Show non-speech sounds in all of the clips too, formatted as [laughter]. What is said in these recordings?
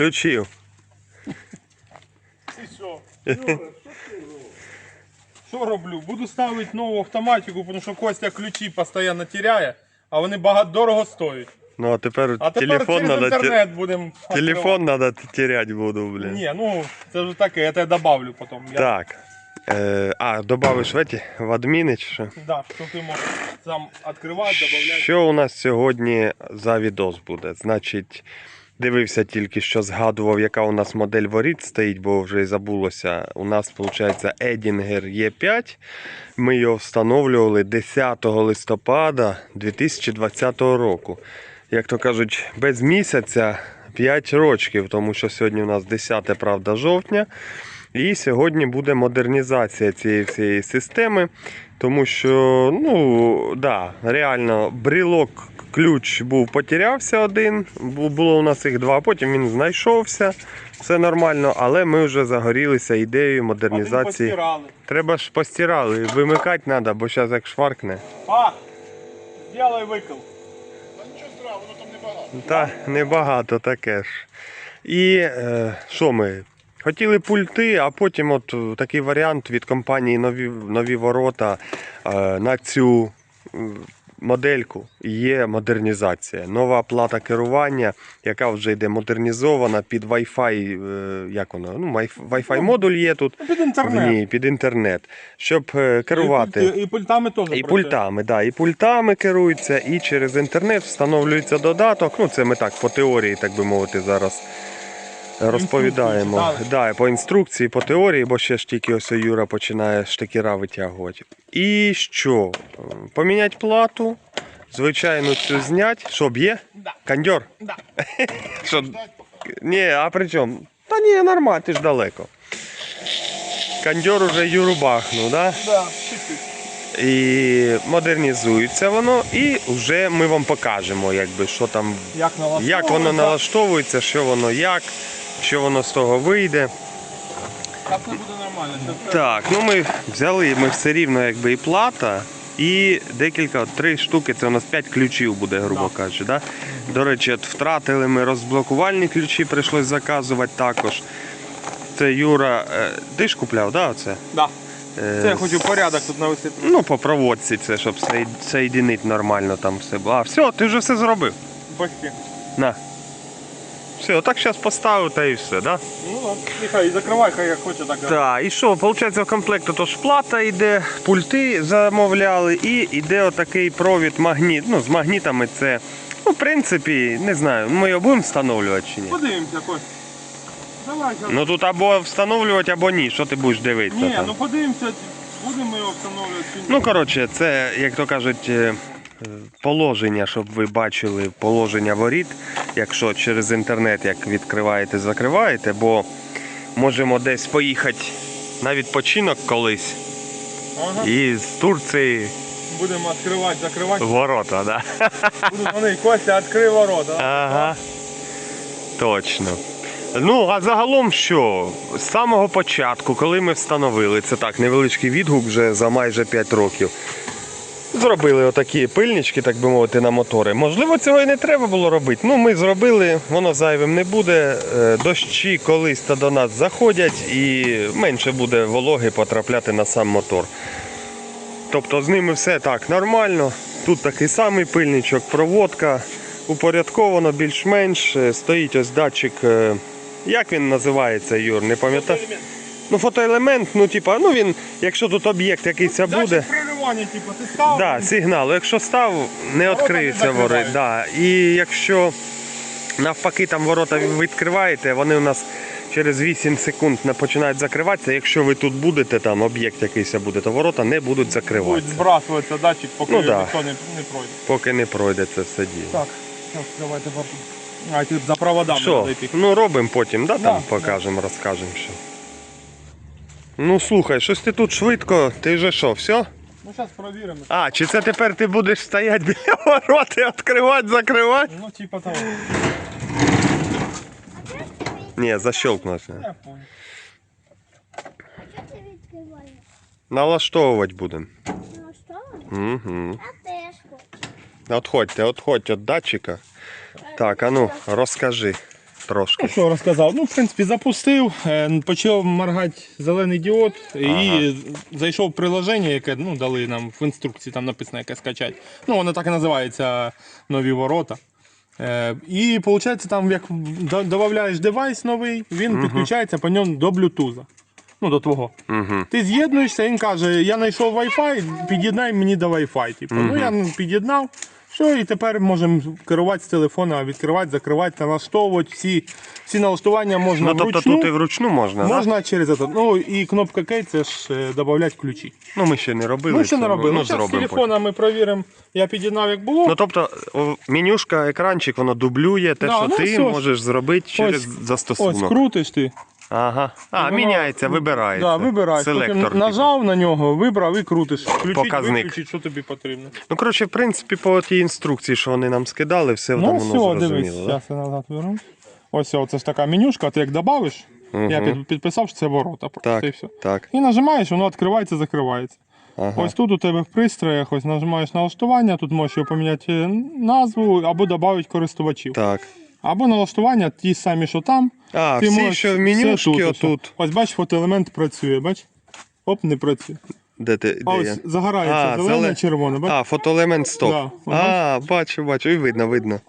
включив. І що? Юра, Що роблю? Буду ставити нову автоматику, тому що Костя ключі постійно теряє, а вони багато дорого стоять. Ну а тепер, А тепер телефон через надо. те- інтернет будемо. Телефон треба теряти буду, блін. Ні, ну це вже таке, я тебе добавлю потім. Я, Так. Е, а, добавиш в эти, в адміни чи що? Да, що ти можеш сам відкривати, додавати. Що у нас сьогодні за відос буде? Значить, дивився тільки що згадував, яка у нас модель воріт стоїть, бо вже й забулося. У нас виходить Edinger E5. Ми його встановлювали 10 листопада 2020 року. Як то кажуть, без місяця 5 років, тому що сьогодні у нас 10 правда жовтня. І сьогодні буде модернізація цієї всієї системи, тому що, ну, да, реально, брілок, ключ був потерявся один, було у нас їх два, потім він знайшовся, все нормально, але ми вже загорілися ідеєю модернізації. постирали. Треба ж постирали, вимикати треба, бо зараз як шваркне. А, зробай викил. Та небагато таке ж. І е, що ми? Хотіли пульти, а потім от е, такий варіант від компанії Нові, Нові Ворота е, на цю е, модельку є модернізація. Нова плата керування, яка вже йде модернізована під Wi-Fi, як воно? Ну, Wi- Wi-Fi модуль є тут. Ну, Під інтернет. ній, під інтернет, щоб керувати. І, пульти- і пультами теж. І пультами, да, і пультами керуються, і через інтернет встановлюється додаток. Ну, це ми так по теорії, так би мовити, зараз розповідаємо. Да, по інструкції, по теорії, бо ще ж тільки ось Юра починає штикера витягувати. І що? Поміняти плату, звичайно, цю зняти. Що б'є? Да. Кондьор? Да. [laughs] Що? Ні, а при чому? Та ні, нормально, ти ж далеко. Кондьор уже Юру бахнув, да? Да. І модернізується воно, і вже ми вам покажемо, якби, що там, Як як воно налаштовується, що воно як, що воно з того вийде. Так все буде нормально. Так, ну ми взяли, ми все рівно якби і плата, і декілька, от три штуки, це у нас 5 ключів буде, грубо кажучи. Да? До речі, от втратили ми розблокувальні ключі, прийшлось заказувати також. Це Юра, е, ти ж купляв, да, оце? Да. Е, Це я хочу порядок тут навести. Ну, по проводці це, щоб соєдинити нормально там все. було. А, все, ти вже все зробив. Почти. На. Все, так зараз поставив та і все, да? Ну. Нехай і закривай, хай як хоче так. Так, і що, виходить, в комплекту то ж плата йде, пульти замовляли, і йде отакий провід магніт. Ну, з магнітами це, ну, в принципі, не знаю, ми його будемо встановлювати чи ні. Подивимося, Кость. Давай, зараз. Ну тут або встановлювати, або ні. Що ти будеш дивитися? Ні, там? ну подивимося, будемо його встановлювати чи ні. Ну, коротше, це, як то кажуть, е, положення, щоб ви бачили положення воріт, якщо через інтернет як відкриваєте, закриваєте, бо можемо десь поїхати на відпочинок колись Ага. і з Турції Будемо відкривати, закривати. ворота, да? Буду дзвонити, Костя, відкрив ворота. Ага. Точно. Ну, а загалом що? З самого початку, коли ми встановили, це так, невеличкий відгук вже за майже 5 років. Зробили отакі пильнички, так би мовити, на мотори. Можливо, цього і не треба було робити. Ну, ми зробили, воно зайвим не буде. Е, Дощі колись та до нас заходять і менше буде вологи потрапляти на сам мотор. Тобто з ними все так нормально. Тут такий самий пильничок, проводка, упорядковано більш-менш. Е, Стоїть ось датчик. е, Як він називається, Юр? Не пам'ятаю. Ну, фотоелемент, ну, типа, ну він, якщо тут об'єкт якийсь буде. Датчик типу, ти став. Да, сигнал. Якщо став, не Ворота відкриються не вори. Да. І якщо навпаки там ворота відкриваєте, вони у нас через 8 секунд починають закриватися. Якщо ви тут будете, там об'єкт якийсь буде, то ворота не будуть Буде закриватися, збрасуватися датчик, поки Ну, да. ніхто не, не пройде. поки не пройде це все діло. Так, зараз давайте. А, тут за проводами Що? треба йти. Ну робимо потім, да, там Да, покажемо, розкажемо що. Ну слухай, щось ти тут швидко, ти вже що, все? Ну, зараз провіримо. А, чи це тепер ти будеш стояти біля ворот і відкривати, закривати? Ну, типа того. Ні, защелкнувся. Я понял. Що ти відкриваєш? Налаштовувати будемо. Ну що? Угу. Отходьте, отходьте від датчика. Так, а ну, розкажи. Трошки. Ну що розказав? Ну, в принципі, запустив, е, почав моргати зелений діод і зайшов в приложення, яке ну, дали нам в інструкції, там написано, яке скачати. Ну, воно так і називається нові ворота. Е, і виходить, там як додаєш девайс новий, він підключається по ньому до Bluetooth. Ну, до твого. Угу. Ти з'єднуєшся, він каже, я знайшов Wi-Fi, під'єднай мені до Wi-Fi. Типу. Ну я під'єднав, все, і тепер можемо керувати з телефона, відкривати, закривати, налаштовувати. Всі, всі налаштування можна Ну тобто вручну. тут і вручну можна? Можна через це. Ну і кнопка кей це ж е, додати ключі. Ну ми ще не робили. Ну ще не робили. Ну, Ну, зараз з телефона ми перевіримо. Я під'єднав як було. Ну тобто менюшка, екранчик, воно дублює те, Да, що ну, ти все. можеш зробити через Ось- застосунок. Ось крутиш ти. Ага. А, Воно- міняється, вибирається. Да, вибираєш. Селектор. Потім типу. нажав на нього, вибрав і крутиш. Включить, Показник. виключить, що тобі потрібно. Ну, коротше, в принципі, по тій інструкції, що вони нам скидали, все Ну там все, дивись, зрозуміло. Да? зараз я назад верну. Ось це ж така менюшка, ти як додавиш, я під, підписав, що це ворота. просто, Так, і все. так. І нажимаєш, воно відкривається, закривається. Ага. Ось тут у тебе в пристроях, ось нажимаєш налаштування, тут можеш його поміняти е, назву або додати користувачів. Так. Або налаштування ті самі, що там. А, ти всі, можеш що в все менюшки ось. отут. Ось бач, фотоелемент працює, бач? Оп, не працює. Де ти? А ось я? загорається зелене, зеле- червоне, бач? А, фотоелемент стоп. Да, а, бачу, бачу, і видно, видно.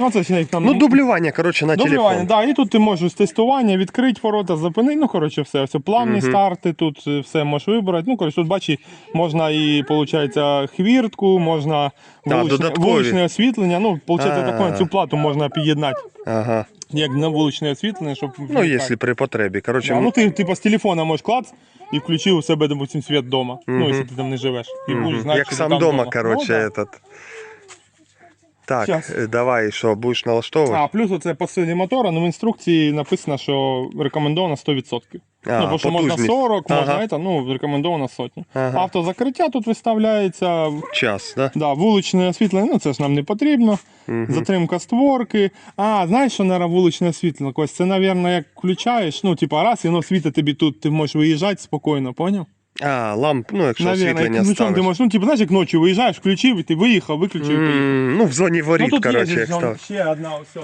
Ну, це як там. Ну, дублювання, коротше, на Дублювання, телефон. да, і тут ти можеш тестування відкрити ворота, зупинити, ну коротше, все. все плавні старти, тут е, все можеш вибрати. Ну, коротше, тут бачиш, можна і, виходить, хвіртку, можна Да, вуличне, вуличне освітлення. Ну, виходить, таку цю плату можна під'єднати, Ага. як на вуличне освітлення, щоб. Ну, якщо при потребі. Коротше, Да, ну ти типу з телефона можеш клац і включив у себе, допустим, світ вдома. Ну, якщо ти там не живеш. І будеш знати, як що сам вдома. коротше, Ну, да. этот. Так, Щас. е, давай, що, будеш налаштовувати? А, плюс оце по силі мотора, ну в інструкції написано, що рекомендовано 100%. А, ну, бо що можна потужність. 40, можна Ага. це, ну, рекомендовано сотню. Ага. Автозакриття тут виставляється, Час, да? да, вуличне освітлення, ну це ж нам не потрібно. Затримка створки. А, знаєш, що на вуличне освітлення? Ось це, мабуть, як включаєш, ну, типа, раз, і воно світить тобі тут, ти можеш виїжджати спокійно, поняв? А, ламп, ну, якщо Навірно, як освітлення ключом ти ставиш. можеш, ну, типу, знаєш, як ночі виїжджаєш, включив, і ти виїхав, виключив і поїхав. М, Ну, в зоні воріт, Ну, тут є коротше, ж, як став. ще одна ось.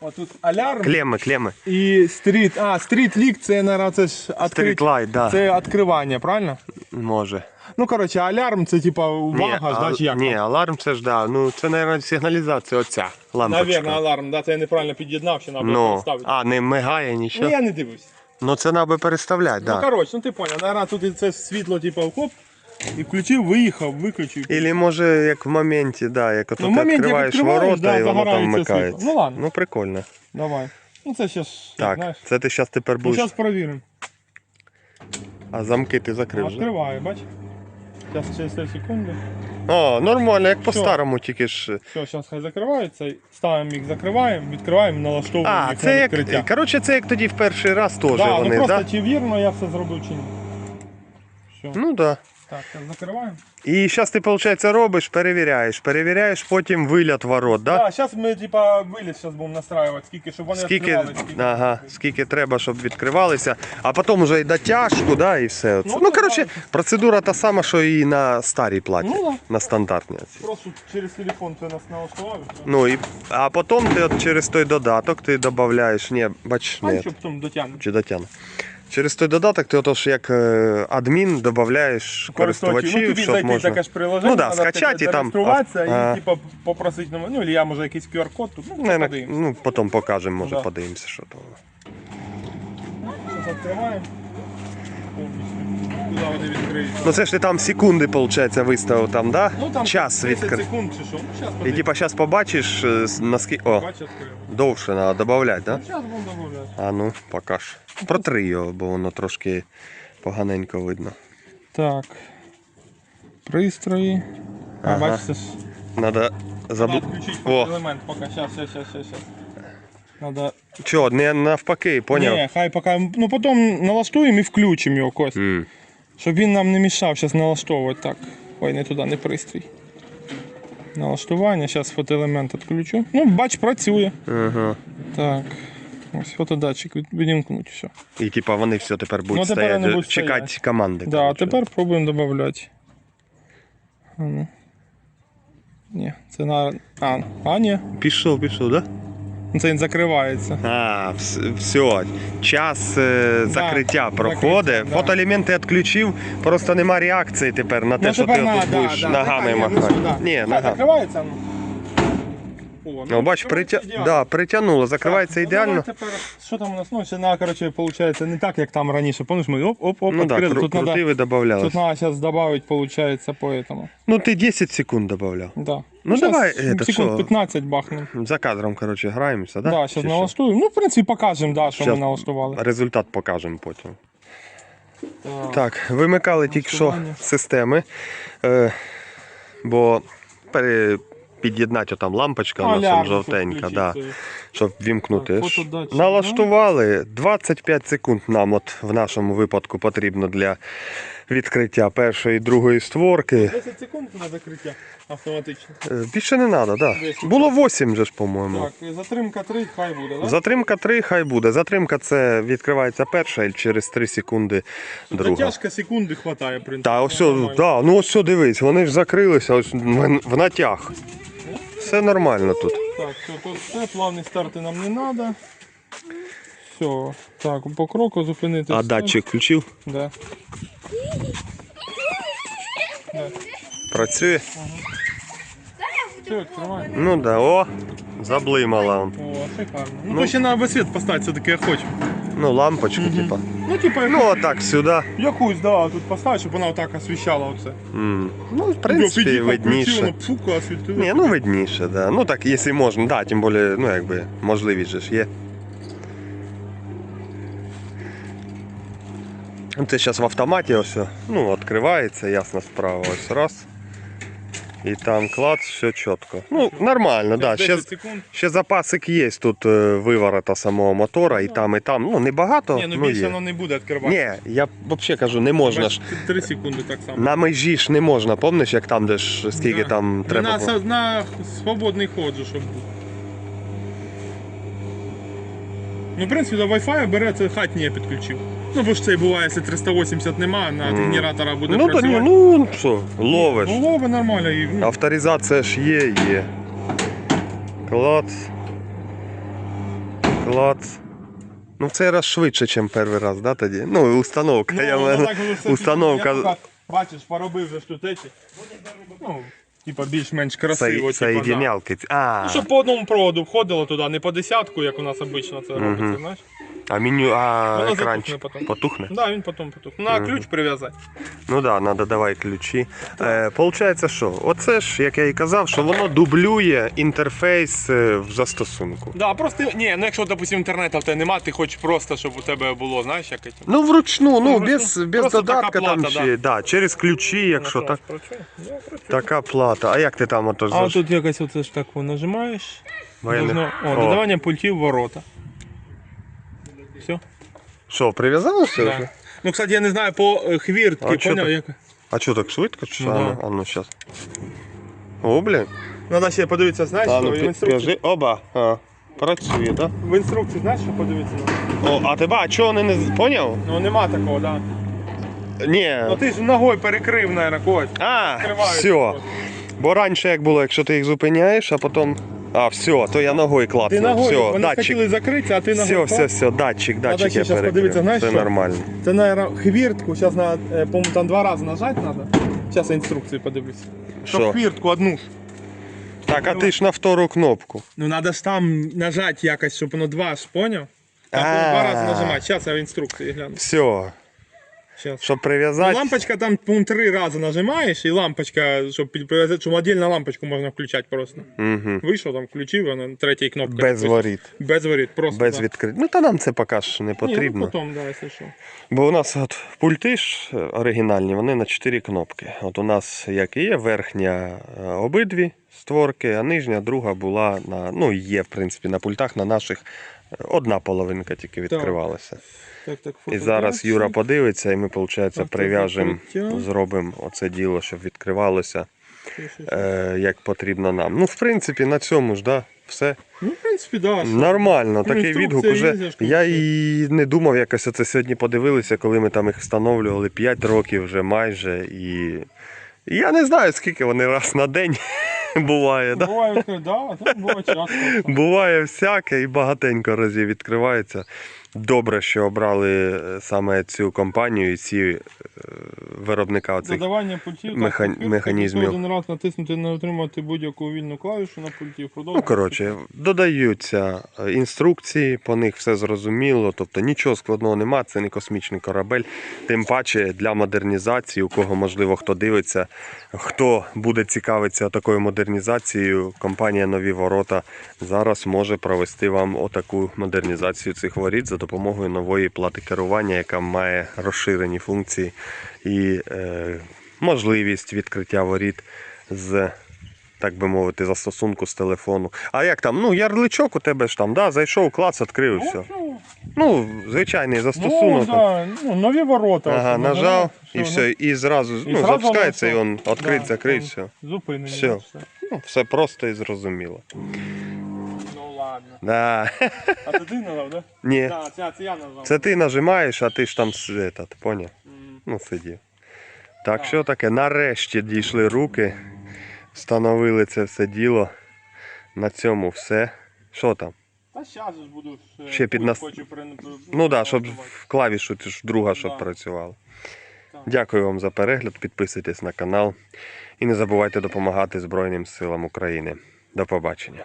Ось тут алярм. Клеми, клеми. І стріт, а, стріт лік це, наверное, це ж відкрит... Street light, да. Це відкривання, правильно? Може. Ну, коротше, алярм це типа увага, а- да, чи як? ні, аларм це ж, да. Ну, це, мабуть, сигналізація оця. Лампочка. Навірно, аларм, да, це я неправильно під'єднав, ще треба Ну, поставити. а, не мигає Ну, нічого. я не дивлюсь. Ну, це треба переставляти, Ну, да. коротше, ну ти поняв, наверное, тут і це світло, типа, хоп, і включив, виїхав, виключив. Ілі може як в моменті, да, як Ну, в ти моменті, як відкриваєш відкриваєш, ворота да, і воно там загорається вмикається. світло. Ну, ладно. Ну прикольно. Давай. Ну це ще ж, Так, знаєш. це ти зараз тепер Ну, будеш. зараз перевіримо. А замки ти закрив. вже? Відкриваю, бач. Зараз через 3 секунди. О, нормально, як по-старому, тільки ж. Все, зараз хай закриваються. Ставимо їх, закриваємо, відкриваємо, налаштовуємо А, їх це на як. відкриття. Коротше, це як тоді в перший раз теж Да, вони, ну просто да? чи вірно я все зробив чи ні. Все. Ну да. Так, закриваємо. І зараз ти, виходить, робиш, перевіряєш, перевіряєш, потім виліт ворот, да? Так, зараз ми типа виліз зараз будемо настраювати, скільки, щоб вони Скільки, відкривали. Скільки. ага, скільки треба, щоб відкривалися, а потім вже й дотяжку, да, і все. Ну, Ну, коротше, процедура та сама, що і на старій платі, Ну, да. на стандартній. Просто через телефон ти нас налаштував. Ну, і, а потім ти от через той додаток ти додаєш, ні, бач, А не, нічого потім дотягнемо. чи дотягну. Через той додаток ти отож як е, адмін додаєш користувачів, ну, тобі щоб зайти можна... таке ж приложення, Ну да, скачати і там, реєструватися а- і типу, попросити номер, ну, я може якийсь QR-код тут, ну, Не, подивимося. ну, потім покажемо, може Да. подивимося, що то. Зараз відкриваємо. Повністю. Куди вони відкриються. Ну це ж ти там секунди, виходить, виставив там, да? Ну там Час 30 відкрив. секунд чи що. Ну, зараз І типа зараз побачиш, е, наскільки. О, довше треба додати, да? Зараз будемо додати. А ну, покаж. Протри його, бо воно трошки поганенько видно. Так. Пристрої. А, Ага. бачите ж. Надо Треба забу... включити О, елемент поки. Щас, щас, щас, щас, щас. Надо... чого, не навпаки, поняв? Ні, хай поки. Ну потім налаштуємо і включимо його кость. М. Щоб він нам не мішав зараз налаштовувати. Так. Ой, не туди, не пристрій. Налаштування, зараз фотоелемент відключу. Ну, бач, працює. Ага. Так. Ось фотодатчик від- відімкнуть, все. І типа вони все тепер будуть Ну, тепер стояти, вони будуть чекати стояти. команди. Да, а коротше. тепер пробуємо додати. А, ну. Ні, це на. А, а ні. Пішов, пішов, да? Ну, Це він закривається. А, все, час е, закриття проходить. да. Фотоелементи відключив, просто нема реакції тепер на те, Ну, що ти тепер на- тут да, будеш да, ногами ні, ну, махати. Ні, нога. закривається. Ну, О, Ну, бач, притя... да, притягнуло, закривається Так, ну, ідеально. тепер, що там у нас? Ну, ще на, коротше, виходить, не так, як там раніше. Помниш, ми оп-оп-оп, Ну да, тут надо, тут надо зараз добавити, виходить, по этому. Ну ти 10 секунд додавав. Да. Ну, щас давай, это секунд що? 15 бахнем. За кадром, коротше, граємося, да? Да, Чи зараз що? налаштуємо. Ну, в принципі, покажемо, да, що Щас ми налаштували. Результат покажемо потім. Так. Так, вимикали тільки що Налаштування. системи, е, бо пере... під'єднати там лампочка, у нас жовтенька, да. Щоб вімкнути. Так, фотодатчик, Налаштували 25 секунд нам от в нашому випадку потрібно для відкриття першої і другої створки. 10 секунд на закриття автоматично. Е, Більше не треба, да. 10. Було 8 же ж, по-моєму. Так, і затримка 3, хай буде, так? Затримка 3, хай буде. Затримка це відкривається перша і через 3 секунди друга. Затяжка секунди хватає, в принципі. Та ось, Нормально. да, ну ось що дивись, вони ж закрилися ось в, в натяг. Все нормально тут. Так, все, тут все, плавні старти нам не треба. Все, так, по кроку зупинити. А все. датчик включив? Да. Працює? Все, відкривай. Ну да, о, заблимала. О, шикарно. Ну, Ну. то ще на висвіт поставити все-таки я хочу. Ну, лампочку, типа. Ну, типа, Ну, отак сюди. якусь, да, тут поставити, щоб вона отак освіщала оце. М. Ну, в принципі, Під'їхав, включив, видніше. воно освітило. Ні, ну видніше, да. Ну так, якщо можна, да, тим більше, ну якби, можливість же ж є. Ну, Це зараз в автоматі ось, ну, відкривається, ясна справа, ось раз. І там клац, все чітко. Ну, нормально, да. Ще, ще запасик є тут е, виворота самого мотора, і там, і там. Ну, не багато, Ні, ну ну більше є. воно не буде відкривати. Ні, я взагалі кажу, не можна ж. 3 секунди так само. На межі ж не можна, помниш, як там, де ж скільки Да. там Ну, треба. На, було? на свободний ход, же, щоб був. Ну, в принципі, до Wi-Fi бере це хатній я підключив. Ну, бо ж це буває, якщо 380 нема, на генератора буде Ну, то працювати. ні, ну що, ловиш. Ну, лови нормально. І, ну, Авторизація ж є, є. Клац. Клац. Ну в цей раз швидше, ніж перший раз, да, тоді? Ну, установка. ну, я воно мене... так воно все Установка. Я поки, бачиш, поробив вже эти. Ну, типа більш-менш красиво. Це, типа, да. А, Ну, щоб по одному проводу входило туди, не по десятку, як у нас обично це робиться, знаєш. А меню, а Воно екранчик затухне потухне? Да, він потім потім. На ключ прив'язати. Ну да, треба давай ключі. Е, получається, що? Оце ж, як я і казав, що воно дублює інтерфейс е, в застосунку. Да, просто ні, ну якщо, допустим, інтернету в тебе немає, ти хочеш просто, щоб у тебе було, знаєш, як це. Ну, вручну, ну, Ну, без, без Просто додатка така там плата, чи, да. через ключі, якщо так. Працює? Така плата. А як ти там ото А заш- тут якось оце ж так нажимаєш. Бо я не- О, О. додавання пультів ворота. Що, прив'язалося вже? Ну, кстати, я не знаю, по е, хвіртки, А чо поняв, так? як. А що так швидко? Чи Ну, що? да. А ну, ну щас. О, блін. Надо ще подивитися, знаєш, що ну, в пі- інструкції. кажи. Оба. А, працює, так? В інструкції, знаєш, що подивитися? О, а тебе, а чого вони не з- поняв? Ну нема такого, да. Ні. Ну ти ж ногою перекрив, наверное, когось. А, все. просто. Бо раніше як було, якщо ти їх зупиняєш, а потім. А, все, то я ногою Ти ногою, Все, вони датчик. хотіли закритися, а ти Все, ногою. все, все, датчик, датчик ще я подивитися, перекрив. знаєш Це що? нормально. Це, наверное, хвіртку, зараз е, по-моєму, там два рази нажати треба. Зараз я інструкції подивлюсь. Щоб Що? хвіртку одну ж. Так, а ти ж на втору кнопку. Ну треба ж там нажати якось, щоб воно два ж, поняв? Там А. два рази нажимати. Зараз я в інструкції гляну. Все. Щас. Щоб Ну, прив'язати. лампочка там, по-моєму, три рази нажимаєш, і лампочка, щоб прив'язати, щоб отдельно лампочку можна включати просто. Угу. Вийшов там, включив, вона третій кнопкою. Без воріт. Без воріт, просто. Без да. Ну та нам це поки ж не Ні, потрібно. ну, потім, да, якщо що. Бо у нас от пульти ж е, оригінальні, вони на 4 кнопки. От у нас як і є верхня е, обидві створки, а нижня друга була на. Ну, є, в принципі, на пультах на наших е, одна половинка тільки відкривалася. Так, так, І зараз. Юра подивиться, і ми, виходить, прив'яжемо, зробимо оце діло, щоб відкривалося е, як потрібно нам. Ну, в принципі, на цьому ж, да, все. Ну, в принципі, да. Нормально, такий відгук. Уже я і не думав, якось оце сьогодні подивилися, коли ми там їх встановлювали 5 років вже майже. І я не знаю, скільки вони раз на день Буває, да? Буває, відкрив- да, так буває часто. Буває всяке і багатенько разів відкривається. Добре, що обрали е, саме цю компанію і ці е, виробника оцих. Додавання пультів механ- кнопки, механізмів. Один раз натиснути не отримати будь-яку вільну клавішу на пульті. Ну, коротше, додаються е, інструкції, по них все зрозуміло, тобто нічого складного нема, це не космічний корабель. Тим паче для модернізації, у кого можливо хто дивиться, хто буде цікавитися такою модернізацією, компанія Нові Ворота зараз може провести вам отаку модернізацію цих воріт за допомогою нової плати керування, яка має розширені функції і е, можливість відкриття воріт з так би мовити, застосунку з телефону. А як там? Ну, ярличок у тебе ж там, да? зайшов, клац, відкрив і все. Ну, Ну, звичайний Ну, застосунок. да, ну, нові ворота. Ага, нажав і ну, все, і зразу і ну, зразу запускається, і воно він відкрить, Да, закрить, все. Зупинення. Все. все. Ну, все просто і зрозуміло. Ну ладно. Да. А це ти назвав, да? Ні. Так, це, це я назвав. Це ти нажимаєш, а ти ж там этот, поняв? М. Ну, сидів. Так, що таке? Нарешті дійшли руки, встановили це все діло. На цьому все. Що там? Та зараз ж буду ще, Ще під нас- хочу при- Ну так, да, щоб в клавішу друга, щоб Да. працювала. Дякую вам за перегляд, підписуйтесь на канал і не забувайте допомагати Збройним силам України. До побачення.